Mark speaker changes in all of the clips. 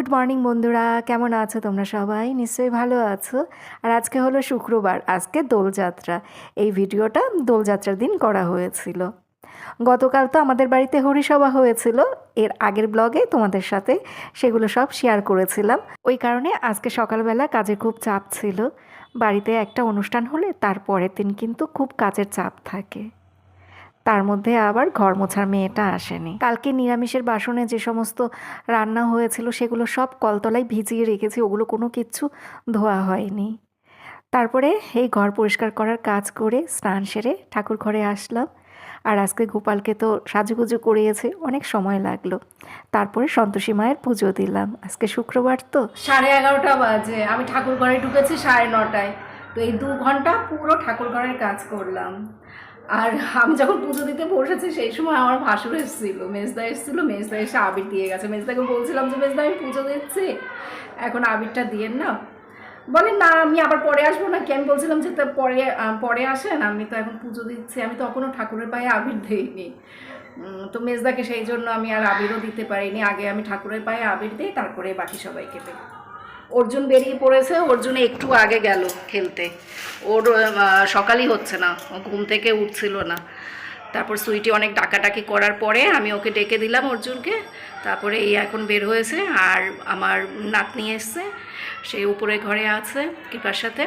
Speaker 1: Good morning বন্ধুরা, কেমন আছো তোমরা সবাই? নিশ্চয়ই ভালো আছো। আর আজকে হলো শুক্রবার, আজকে দোলযাত্রা। এই ভিডিওটা দোলযাত্রার দিন করা হয়েছিল। গতকাল তো আমাদের বাড়িতে হরিসভা হয়েছিল। এর আগের ব্লগে তোমাদের সাথে সেগুলো সব শেয়ার করেছিলাম। ওই কারণে আজকে সকালবেলা কাজে খুব চাপ ছিল। বাড়িতে একটা অনুষ্ঠান হলে তার পরের দিন কিন্তু খুব কাজের চাপ থাকে। তার মধ্যে আবার ঘর মোছার মেয়েটা আসেনি। কালকে নিরামিষের বাসনে যে সমস্ত রান্না হয়েছিল, সেগুলো সব কলতলায় ভিজিয়ে রেখেছি, ওগুলো কোনো কিচ্ছু ধোয়া হয়নি। তারপরে এই ঘর পরিষ্কার করার কাজ করে স্নান সেরে ঠাকুর ঘরে আসলাম। আর আজকে গোপালকে তো সাজুগুজু করিয়েছে, অনেক সময় লাগল। তারপরে সন্তোষী মায়ের পুজো দিলাম। আজকে শুক্রবার তো।
Speaker 2: সাড়ে এগারোটা বাজে। আমি ঠাকুর ঘরে ঢুকেছি সাড়ে নটায়। তো এই দু ঘণ্টা পুরো ঠাকুর ঘরের কাজ করলাম। আর আমি যখন পুজো দিতে বসেছি, সেই সময় আমার ভাসুর এসেছিল, মেজদা এসেছিল, মেজদা এসে আবির দিয়ে গেছে। মেজদাকে বলছিলাম যে, মেজদা, আমি পুজো দিচ্ছি, এখন আবিরটা দিয়ে না। বলেন না, আমি আবার পরে আসব না কি আমি বলছিলাম যে পরে পরে আসেন, আমি তো এখন পুজো দিচ্ছি, আমি তখনও ঠাকুরের পায়ে আবির দিইনি। তো মেজদাকে সেই জন্য আমি আর আবিরও দিতে পারিনি। আগে আমি ঠাকুরের পায়ে আবির দিই, তারপরে বাকি সবাইকে দিই। অর্জুন বেরিয়ে পড়েছে, অর্জুন একটু আগে গেল খেলতে। ওর সকালই হচ্ছে না, ও ঘুম থেকে উঠছিল না। তারপর সুইটি অনেক ডাকাডাকি করার পরে আমি ওকে ডেকে দিলাম অর্জুনকে। তারপরে এই এখন বের হয়েছে আর আমার নাতনি এসছে, সে উপরে ঘরে আছে কৃপার সাথে।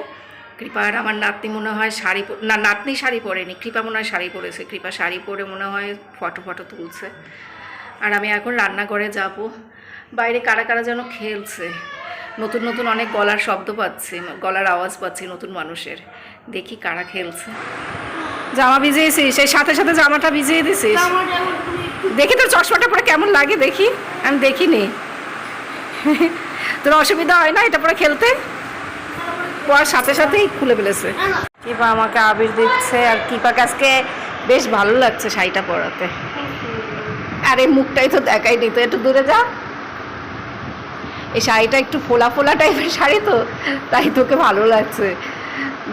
Speaker 2: কৃপার আমার নাতনি মনে হয় শাড়ি না, নাতনি শাড়ি পরেনি, কৃপা মনে হয় শাড়ি পরেছে। কৃপা শাড়ি পরে মনে হয় ফটো ফটো তুলছে। আর আমি এখন রান্নাঘরে যাব। বাইরে কারা কারা যেন খেলছে। নতুন নতুন অনেক গলার শব্দ পাচ্ছি গলার আওয়াজ পাচ্ছি নতুন মানুষের। দেখি কারা খেলছে। জামা ভিজিয়েছিস সেই সাথে সাথে জামাটা ভিজিয়ে দিছিস। দেখি তোর চশমাটা পরে কেমন লাগে দেখি আমি দেখিনি। তোর অসুবিধা হয় না এটা পরে খেলতে? পর সাথে সাথেই খুলে ফেলেছে। কিপা আমাকে আবির দিচ্ছে আর কিপাকে আজকে বেশ ভালো লাগছে শাড়িটা পরাতে। আরে মুখটাই তো দেখাই নি তো একটু দূরে যা। এই শাড়িটা একটু ফোলা ফোলা টাইপের শাড়ি তো, তাই তোকে ভালো লাগছে।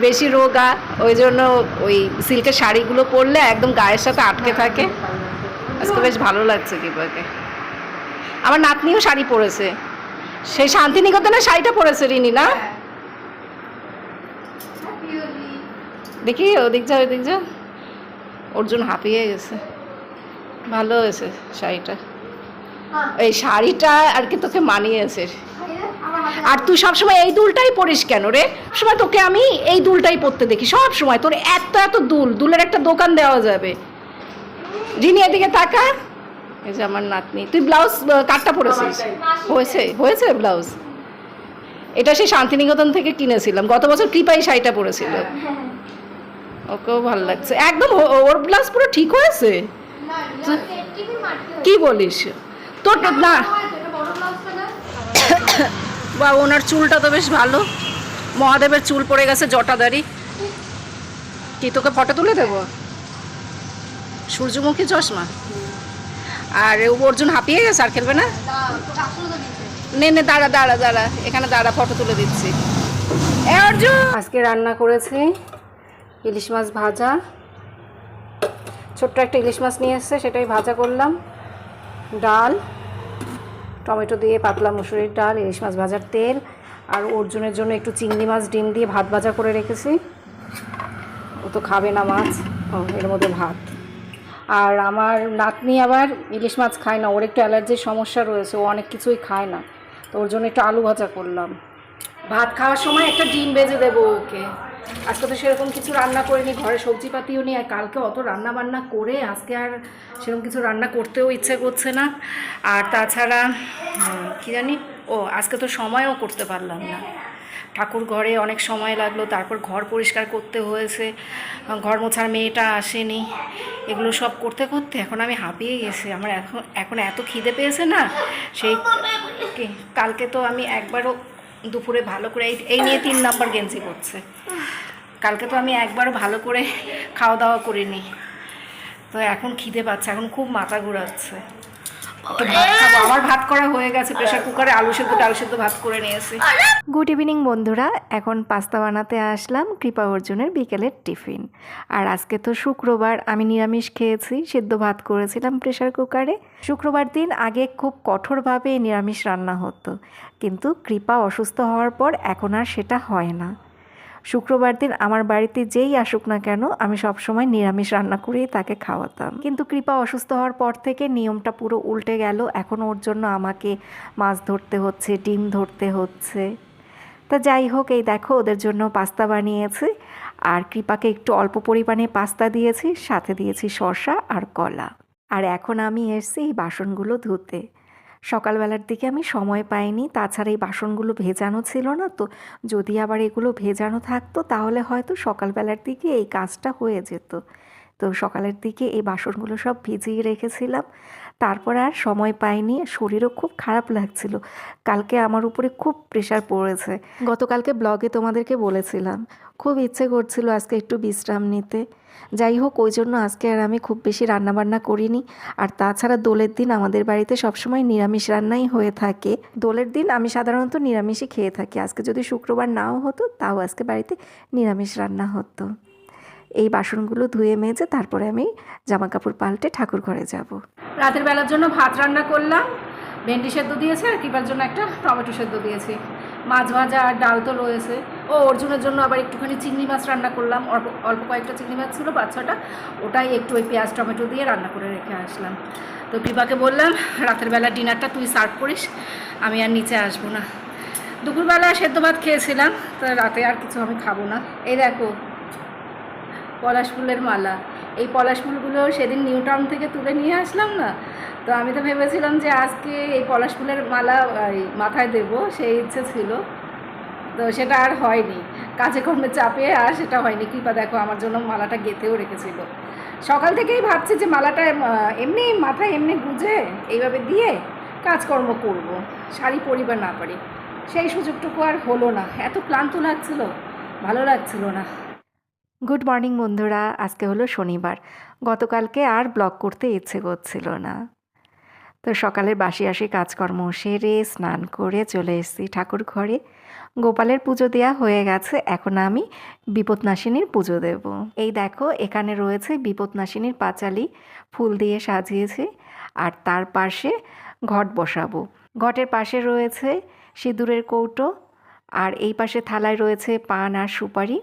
Speaker 2: বেশি রোগা, ওই জন্য ওই সিল্কের শাড়িগুলো পরলে একদম গায়ের সাথে আটকে থাকে। আজকে বেশ ভালো লাগছে কিপাকে আমার নাতনিও শাড়ি পরেছে। সেই শান্তিনিকেতনের শাড়িটা পরেছে, রিনি, না? দেখি, ওদিক যা ওদিক যা। অর্জুন হাঁপিয়ে গেছে। ভালো হয়েছে শাড়িটা। এই শাড়িটা আর কি তোকে মানিয়েছে। আর তুই সবসময় এই দুলটাই পরিস কেন রে? সময় তোকে আমি এই দুলটাই পরতে দেখি। সব সময় তোর এত এত দুল দুলের একটা দোকান দেওয়া যাবে। যিনি এদিকে তাকা। এই যে আমার নাতনি। তুই ব্লাউজ কাটটা পরেছিস? হয়েছে হয়েছে ব্লাউজ। এটা সেই শান্তিনিকেতন থেকে কিনেছিলাম। গত বছর কৃপাই শাড়িটা পরেছিল। ওকেও ভালো লাগছে। একদম ওর ব্লাউজ পুরো ঠিক হয়েছে। কি বলিস? তোর না। বা ওনার চুলটা তো বেশ ভালো। মহাদেবের চুল পড়ে গেছে জটাদারি। কি তোকে ফটো তুলে দেবো? সূর্যমুখী চশমা? আর অর্জুন হাঁপিয়ে গেছে আর খেলবে না? নে নে দাঁড়া দাঁড়া দাঁড়া। এখানে দাঁড়া ফটো তুলে দিচ্ছি। অর্জুন! আজকে রান্না করেছি ইলিশ মাছ ভাজা। ছোট্ট একটা ইলিশ মাছ নিয়ে এসছে সেটাই ভাজা করলাম। ডাল, টমেটো দিয়ে পাতলা মুসুরির ডাল, ইলিশ মাছ ভাজার তেল, আর অর্জুনের জন্য একটু চিংড়ি মাছ, ডিম দিয়ে ভাত ভাজা করে রেখেছি। ও তো খাবে না মাছ, ও, এর মধ্যে ভাত। আর আমার নাতনি আবার ইলিশ মাছ খায় না, ওর একটু অ্যালার্জির সমস্যা রয়েছে, ও অনেক কিছুই খায় না। তো ওর জন্য একটু আলু ভাজা করলাম। ভাত খাওয়ার সময় একটা ডিম ভেজে দেবো ওকে। আজকে তো সেরকম কিছু রান্না করিনি ঘরে সবজিপাতিও নেই আর কালকে অত রান্না বান্না করে আজকে আর সেরকম কিছু রান্না করতেও ইচ্ছে করছে না। আর তাছাড়া কি জানি ও আজকে তো সময়ও করতে পারলাম না। ঠাকুর ঘরে অনেক সময় লাগল তারপর ঘর পরিষ্কার করতে হয়েছে ঘর মোছার মেয়েটা আসেনি এগুলো সব করতে করতে এখন আমি হাঁপিয়ে গেছি। আমার এখন এখন এত খিদে পেয়েছে না সেই কি কালকে তো আমি একবারও দুপুরে ভালো করে এই নিয়ে তিন নম্বর গেঞ্জি করছে কালকে তো আমি একবারও ভালো করে খাওয়া দাওয়া করিনি। তো এখন খিদে পাচ্ছে, এখন খুব মাথা ঘোরাচ্ছে। একটু ভাত খাব আমার ভাত করা হয়ে গেছে প্রেশার কুকারে আলু সেদ্ধ আলু সেদ্ধ ভাত করে নিয়েছি।
Speaker 1: গুড ইভিনিং বন্ধুরা। এখন পাস্তা বানাতে আসলাম কৃপা অর্জুনের বিকেলের টিফিন আর আজকে তো শুক্রবার আমি নিরামিষ খেয়েছি সেদ্ধ ভাত করেছিলাম প্রেশার কুকারে শুক্রবার দিন আগে খুব কঠোরভাবে নিরামিষ রান্না হতো। কিন্তু কৃপা অসুস্থ হওয়ার পর এখন আর সেটা হয় না। শুক্রবার দিন আমার বাড়িতে যেই আসুক না কেন, আমি সবসময় নিরামিষ রান্না করেই তাকে খাওয়াতাম। কিন্তু কৃপা অসুস্থ হওয়ার পর থেকে নিয়মটা পুরো উল্টে গেল। এখন ওর জন্য আমাকে মাছ ধরতে হচ্ছে, ডিম ধরতে হচ্ছে। তা যাই হোক, এই দেখো, ওদের জন্য পাস্তা বানিয়েছি। আর কৃপাকে একটু অল্প পরিমাণে পাস্তা দিয়েছি, সাথে দিয়েছি শসা আর কলা। আর এখন আমি এসছি এই বাসনগুলো ধুতে। সকালবেলার দিকে আমি সময় পাইনি, তাছাড়া এই বাসনগুলো ভেজানো ছিল না, তো যদি আবার এগুলো ভেজানো থাকতো, তাহলে হয়তো সকালবেলার দিকে এই কাজটা হয়ে যেত। তো সকালের দিকে এই বাসনগুলো সব ভিজিয়ে রেখেছিলাম। তারপর আর সময় পাইনি। শরীরও খুব খারাপ লাগছিল। কালকে আমার উপরে খুব প্রেশার পড়েছে। গতকালকে ব্লগে তোমাদেরকে বলেছিলাম, খুব ইচ্ছে করছিল আজকে একটু বিশ্রাম নিতে। যাই হোক, ওই জন্য আজকে আর আমি খুব বেশি রান্নাবান্না করিনি। আর তাছাড়া দোলের দিন আমাদের বাড়িতে সবসময় নিরামিষ রান্নাই হয়ে থাকে। দোলের দিন আমি সাধারণত নিরামিষই খেয়ে থাকি। আজকে যদি শুক্রবার নাও হতো, তাও আজকে বাড়িতে নিরামিষ রান্না হতো। এই বাসনগুলো ধুয়ে মেজে তারপরে আমি জামা কাপড় পাল্টে ঠাকুর ঘরে যাব।
Speaker 2: রাতের বেলার জন্য ভাত রান্না করলাম। ভেন্ডি সেদ্ধ দিয়েছে, আর কিবার জন্য একটা টমেটো সেদ্ধ দিয়েছি। মাছ ভাজা আর ডাল তো রয়েছে। ও অর্জুনের জন্য আবার একটুখানি চিংড়ি মাছ রান্না করলাম। অল্প অল্প কয়েকটা চিংড়ি মাছ ছিল বাচ্চাটা ওটাই একটু ওই পেঁয়াজ, টমেটো দিয়ে রান্না করে রেখে আসলাম। তো কৃপাকে বললাম, রাতের বেলা ডিনারটা তুই সার্ভ করিস, আমি আর নিচে আসব না। দুপুরবেলা সেদ্ধ ভাত খেয়েছিলাম, তো রাতে আর কিছু আমি খাব না। এই দেখো পলাশ ফুলের মালা। এই পলাশ ফুলগুলো সেদিন নিউ টাউন থেকে তুলে নিয়ে আসলাম না? তো আমি তো ভেবেছিলাম যে আজকে এই পলাশ ফুলের মালা মাথায় দেব, সেই ইচ্ছে ছিল। তো সেটা আর হয়নি। কাজে কর্মে চাপে আর সেটা হয়নি। কৃপা দেখো, আমার জন্য মালাটা গেঁথেও রেখেছিল। সকাল থেকেই ভাবছি যে মালাটা এমনি মাথায় এমনি গুজে এইভাবে দিয়ে কাজকর্ম করব। শাড়ি পরি বা না পারি, সেই সুযোগটুকু আর হলো না। এত ক্লান্ত লাগছিল, ভালো লাগছিল না।
Speaker 1: গুড মর্নিং বন্ধুরা, আজকে হলো শনিবার। গতকালকে আর ব্লগ করতে ইচ্ছে করছিল না। তো সকালের বাসি আসি কাজকর্ম সেরে স্নান করে চলে এসেছি ঠাকুর ঘরে। গোপালের পুজো দেওয়া হয়ে গেছে, এখন আমি বিপদনাশিনীর পুজো দেব। এই দেখো, এখানে রয়েছে বিপদনাশিনীর পাঁচালি, ফুল দিয়ে সাজিয়েছি, আর তার পাশে ঘট বসাবো। ঘটের পাশে রয়েছে সিঁদুরের কৌটো, আর এই পাশে থালায় রয়েছে পান আর সুপারি।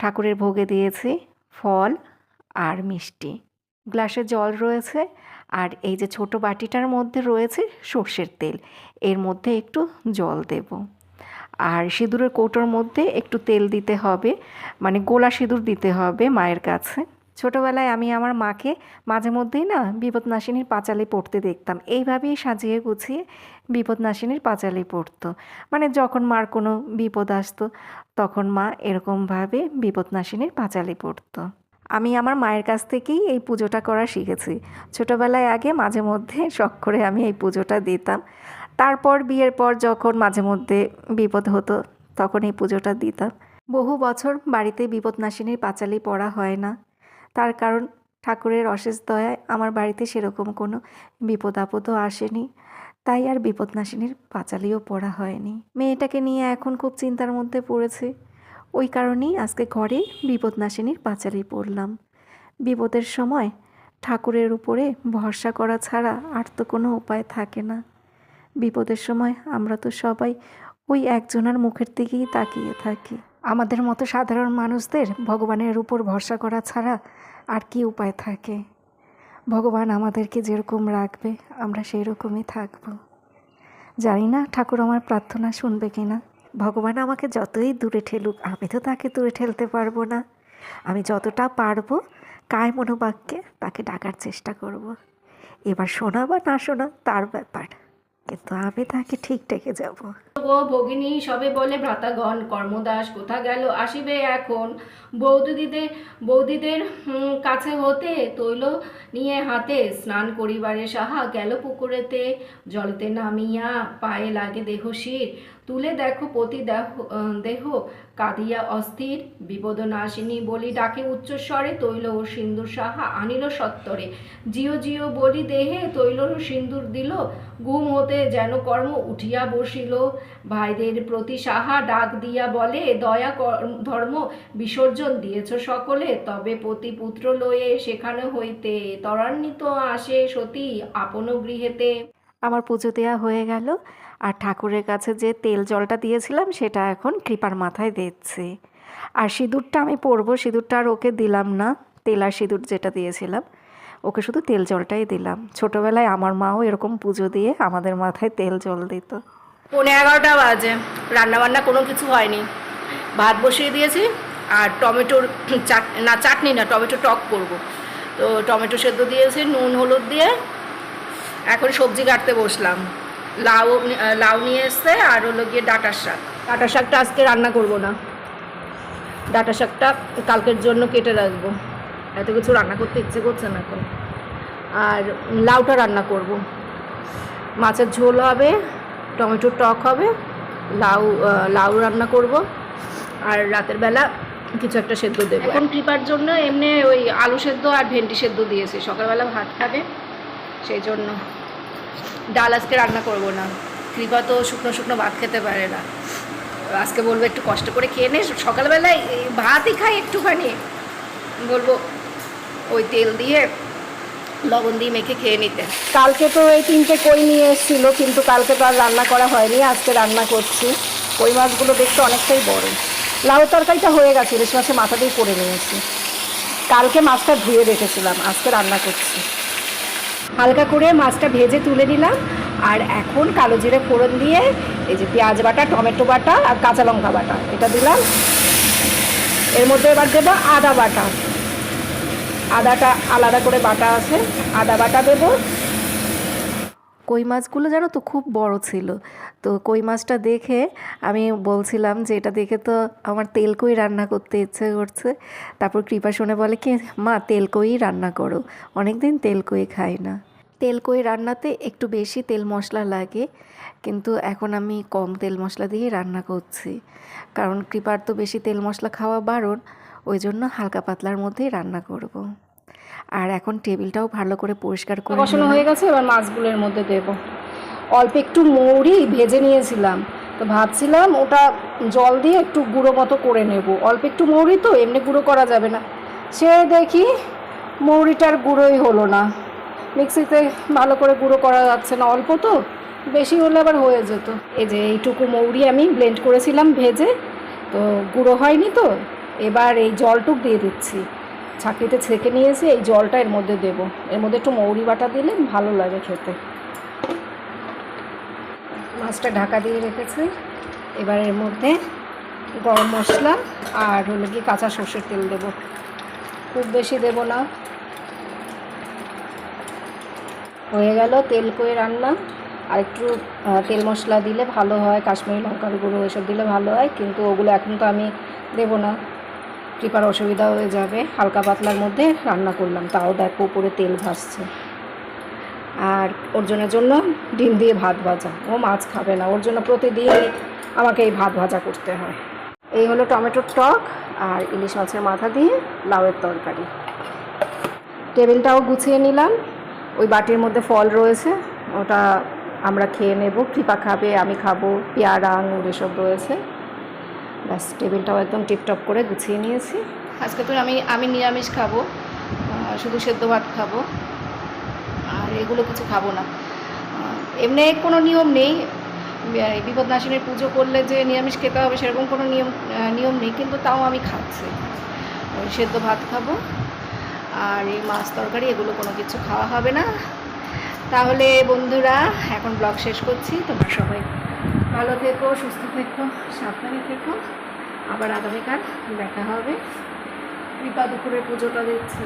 Speaker 1: ঠাকুরের ভোগে দিয়েছি ফল আর মিষ্টি। গ্লাসে জল রয়েছে আর এই যে ছোট বাটিটার মধ্যে রয়েছে সর্ষের তেল, এর মধ্যে একটু জল দেব। আর সিঁদুরের কৌটোর মধ্যে একটু তেল দিতে হবে মানে গোলা সিঁদুর দিতে হবে মায়ের কাছে। ছোটোবেলায় আমি আমার মাকে মাঝে মধ্যেই না বিপদনাশিনীর পাঁচালি পড়তে দেখতাম। এইভাবেই সাজিয়ে গুছিয়ে বিপদনাশিনীর পাঁচালি পড়তো। মানে যখন মার কোনো বিপদ আসতো, তখন মা এরকমভাবে বিপদনাশিনীর পাঁচালি পড়তো। আমি আমার মায়ের কাছ থেকেই এই পুজোটা করা শিখেছি। ছোটোবেলায় আগে মাঝে মধ্যে শখ করে আমি এই পুজোটা দিতাম। তারপর বিয়ের পর যখন মাঝে মধ্যে বিপদ হতো, তখন এই পুজোটা দিতাম। বহু বছর বাড়িতে বিপদনাশিনীর পাঁচালি পড়া হয় না। তার কারণ ঠাকুরের অশেষ দয়ায় আমার বাড়িতে সেরকম কোনো বিপদ আপদও আসেনি। তাই আর বিপদনাশিনীর পাঁচালিও পড়া হয়নি। মেয়েটাকে নিয়ে এখন খুব চিন্তার মধ্যে পড়েছে। ওই কারণেই আজকে ঘরে বিপদনাশিনীর পাঁচালি পড়লাম। বিপদের সময় ঠাকুরের উপরে ভরসা করা ছাড়া আর তো কোনো উপায় থাকে না। বিপদের সময় আমরা তো সবাই ওই একজনের মুখের দিকেই তাকিয়ে থাকি। আমাদের মতো সাধারণ মানুষদের ভগবানের উপর ভরসা করা ছাড়া আর কি উপায় থাকে? ভগবান আমাদেরকে যেরকম রাখবে, আমরা সেই রকমই থাকব। জানি না ঠাকুর আমার প্রার্থনা শুনবে কি না। ভগবান আমাকে যতই দূরে ঠেলুক, আমি তো তাকে দূরে ঠেলতে পারব না। আমি যতটা পারব কায় মনোবাক্যে তাকে ডাকার চেষ্টা করব। এবার শোনা বা না শোনা তার ব্যাপার। কিন্তু আমি তাকে ঠিক ডেকে যাব।
Speaker 2: ভগিনী, সবে বলে ভ্রাতাগণ, কর্মদাস কোথা গেল আসিবে এখন? বৌদিদের বৌদিদের কাছে হতে তৈল নিয়ে হাতে স্নান করিবারে সাহা গেল পুকুরেতে। জলতে নামিয়া পায়ে লাগে দেহ শির তুলে দেখো পতি দেহ দেহ, কাঁদিয়া অস্থির বিপদ নাশিনী বলি ডাকে উচ্চস্বরে তৈল ও সিন্দুর সাহা আনিল সত্তরে। জিও জিও বলি দেহে তৈল সিন্দুর দিল, গুম হতে যেন কর্ম উঠিয়া বসিল। ভাইদের প্রতি সাহা ডাক দিয়া বলে, দয়া ধর্ম বিসর্জন দিয়েছ সকলে, তবে পতি পুত্র লয়ে সেখানে হইতে ত্বরান্বিত আসে সতী, আপন গৃহেতে।
Speaker 1: আমার পুজো দেয়া হয়ে গেল। আর ঠাকুরের কাছে যে তেল জলটা দিয়েছিলাম, সেটা এখন কৃপার মাথায় দিচ্ছি। আর সিঁদুরটা আমি পরবো, সিঁদুরটা আর ওকে দিলাম না, তেল আর সিঁদুর যেটা দিয়েছিলাম, ওকে শুধু তেল জলটাই দিলাম। ছোটোবেলায় আমার মাও এরকম পুজো দিয়ে আমাদের মাথায় তেল জল দিত।
Speaker 2: পৌনে এগারোটা বাজে রান্না বান্না কোনো কিছু হয়নি। ভাত বসিয়ে দিয়েছি, আর টমেটোর চাট, না, চাটনি না, টমেটো টক করব। তো টমেটো সেদ্ধ দিয়েছি, নুন, হলুদ দিয়ে, এখন সবজি কাটতে বসলাম। লাউ লাউ নিয়ে এসছে আর হলো গিয়ে ডাটার শাক। ডাটার শাকটা আজকে রান্না করব না। ডাটা শাকটা কালকের জন্য কেটে রাখব। এত কিছু রান্না করতে ইচ্ছে করছে না এখন। আর লাউটা রান্না করব। মাছের ঝোল হবে টমেটোর টক হবে লাউ লাউ রান্না করব। আর রাতের বেলা কিছু একটা সেদ্ধ দেবো। এখন কৃপার জন্য এমনি ওই আলু সেদ্ধ আর ভেন্ডি সেদ্ধ দিয়েছি। সকালবেলা ভাত খাবে সেই জন্য। ডাল আজকে রান্না করব না। কৃপা তো শুকনো শুকনো ভাত খেতে পারে না। আজকে বলব একটু কষ্ট করে খেয়ে নে, সকালবেলায় ভাতই খাই একটুখানি। বলব, ওই তেল দিয়ে লবণ দিয়ে মেখে খেয়ে নিতে। কালকে তো এই তিনটে কই নিয়ে এসেছিল, কিন্তু কালকে তো আর রান্না করা হয়নি, আজকে রান্না করছি। কই মাছগুলো দেখতে অনেকটাই বড়। লাউ তরকারিটা হয়ে গেছে, ইলিশ মাছের মাথা দিয়ে করে নিয়েছি। কালকে মাছটা ধুয়ে রেখেছিলাম, আজকে রান্না করছি। হালকা করে মাছটা ভেজে তুলে নিলাম। আর এখন কালো জিরে ফোড়ন দিয়ে এই যে পেঁয়াজ বাটা, টমেটো বাটা আর কাঁচা লঙ্কা বাটা, এটা দিলাম। এর মধ্যে এবার দেবো আদা বাটা। আদাটা আলাদা করে বাটা আছে, আদা বাটা দেবো।
Speaker 1: কই মাছগুলো জানো তো খুব বড় ছিল। তো কই মাছটা দেখে আমি বলছিলাম যে এটা দেখে তো আমার তেল কই রান্না করতে ইচ্ছে করছে। তারপর কৃপা শুনে বলে, কি মা, তেল কই রান্না করো? অনেক দিন তেল কই খাই না। তেল কই রান্নাতে একটু বেশি তেল মশলা লাগে, কিন্তু এখন আমি কম তেল মশলা দিয়ে রান্না করছি। কারণ কৃপার তো বেশি তেল মশলা খাওয়া বারণ, ওই জন্য হালকা পাতলার মধ্যেই রান্না করব। আর এখন টেবিলটাও ভালো করে পরিষ্কার করে নিলাম।
Speaker 2: হয়ে গেছে এবার মাছগুলোর মধ্যে দেব। অল্প একটু মৌরি ভেজে নিয়েছিলাম। তো ভাবছিলাম ওটা জল দিয়ে একটু গুঁড়ো মতো করে নেব। অল্প একটু মৌরি তো এমনি গুঁড়ো করা যাবে না। সে দেখি মৌরিটার গুঁড়োই হলো না। মিক্সিতে ভালো করে গুঁড়ো করা যাচ্ছে না অল্প তো বেশি হলে আবার হয়ে যেত। এই যে এইটুকু মৌরি আমি ব্লেন্ড করেছিলাম ভেজে তো গুঁড়ো হয়নি তো এবার এই জলটুক দিয়ে দিচ্ছি। ছাঁকনিতে ছেঁকে নিয়েছি, এই জলটা এর মধ্যে দেব। এর মধ্যে একটু মৌরি বাটা দিলে ভালো লাগে খেতে। মাছটা ঢাকা দিয়ে রেখেছি। এবার এর মধ্যে গরম মশলা আর হলো কি কাঁচা সর্ষের তেল দেব। খুব বেশি দেব না। হয়ে গেল তেল কয়ে রান্না। আর একটু তেল মশলা দিলে ভালো হয়, কাশ্মীরি লঙ্কার গুঁড়ো এসব দিলে ভালো হয়, কিন্তু ওগুলো এখন তো আমি দেবো না। কৃপার অসুবিধা হয়ে যাবে। হালকা পাতলার মধ্যে রান্না করলাম, তাও দেখো উপরে তেল ভাসছে। আর অর্জুনের জন্য ডিম দিয়ে ভাত ভাজা। ও মাছ খাবে না, ওর জন্য প্রতিদিন আমাকে এই ভাত ভাজা করতে হয়। এই হলো টমেটোর টক আর ইলিশ মাছের মাথা দিয়ে লাউয়ের তরকারি। টেবিলটাও গুছিয়ে নিলাম। ওই বাটির মধ্যে ফল রয়েছে, ওটা আমরা খেয়ে নেব। কৃপা খাবে, আমি খাব, পেয়ারা, আঙুর, এসব রয়েছে। ব্যাস, টেবিলটাও একদম টিপটপ করে গুছিয়ে নিয়েছি। আজকে তো আমি আমি নিরামিষ খাব শুধু সেদ্ধ ভাত খাব, আর এগুলো কিছু খাব না। এমনি কোনো নিয়ম নেই বিপদনাশিনীর পুজো করলে যে নিরামিষ খেতে হবে সেরকম কোনো নিয়ম নিয়ম নেই, কিন্তু তাও আমি খাচ্ছি। সেদ্ধ ভাত খাব, আর এই মাছ তরকারি, এগুলো কোনো কিছু খাওয়া হবে না। তাহলে বন্ধুরা, এখন ব্লগ শেষ করছি। তোমরা সবাই ভালো থেকো, সুস্থ থেকো, সাবধানে থেকো। আবার আগামীকাল দেখা হবে। কৃপা দুপুরের পুজোটা দিচ্ছি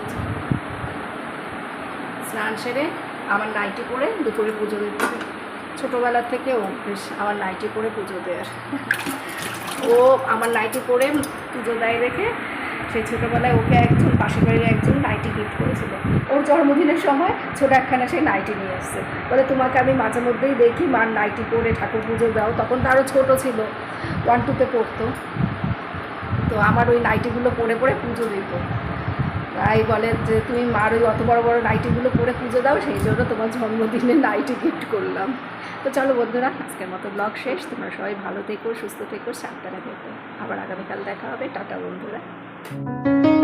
Speaker 2: স্নান সেরে আমার নাইটি পরে দুপুরে পুজো দিতে হবে। ছোটোবেলার থেকে অভ্যেস আমার নাইটি পরে পুজো দেওয়ার ও আমার নাইটি পরে পুজো দেয় দেখে সেই ছোটোবেলায় ওকে একজন পাশের বাড়ির একজন নাইটি গিফট করেছিল। ওর জন্মদিনের সময় ছোটো একখানা সেই নাইটি নিয়ে এসছে বলে, তোমাকে আমি মাঝে মধ্যেই দেখি, মার নাইটি পরে ঠাকুর পুজো দাও। তখন তো আরও ছোটো ছিল ওয়ান টুতে পড়তো। তো আমার ওই নাইটিগুলো পরে পরে পুজো দিত। তাই বলে যে, তুমি মার ওই অত বড় বড় নাইটিগুলো পরে পুজো দাও, সেই জন্য তোমার জন্মদিনে নাইটি গিফট করলাম। তো চলো বন্ধুরা, আজকের মতো ব্লগ শেষ। তোমরা সবাই ভালো থেকো, সুস্থ থেকো, সাবধানে থেকো। আবার আগামীকাল দেখা হবে। টাটা বন্ধুরা। Thank you.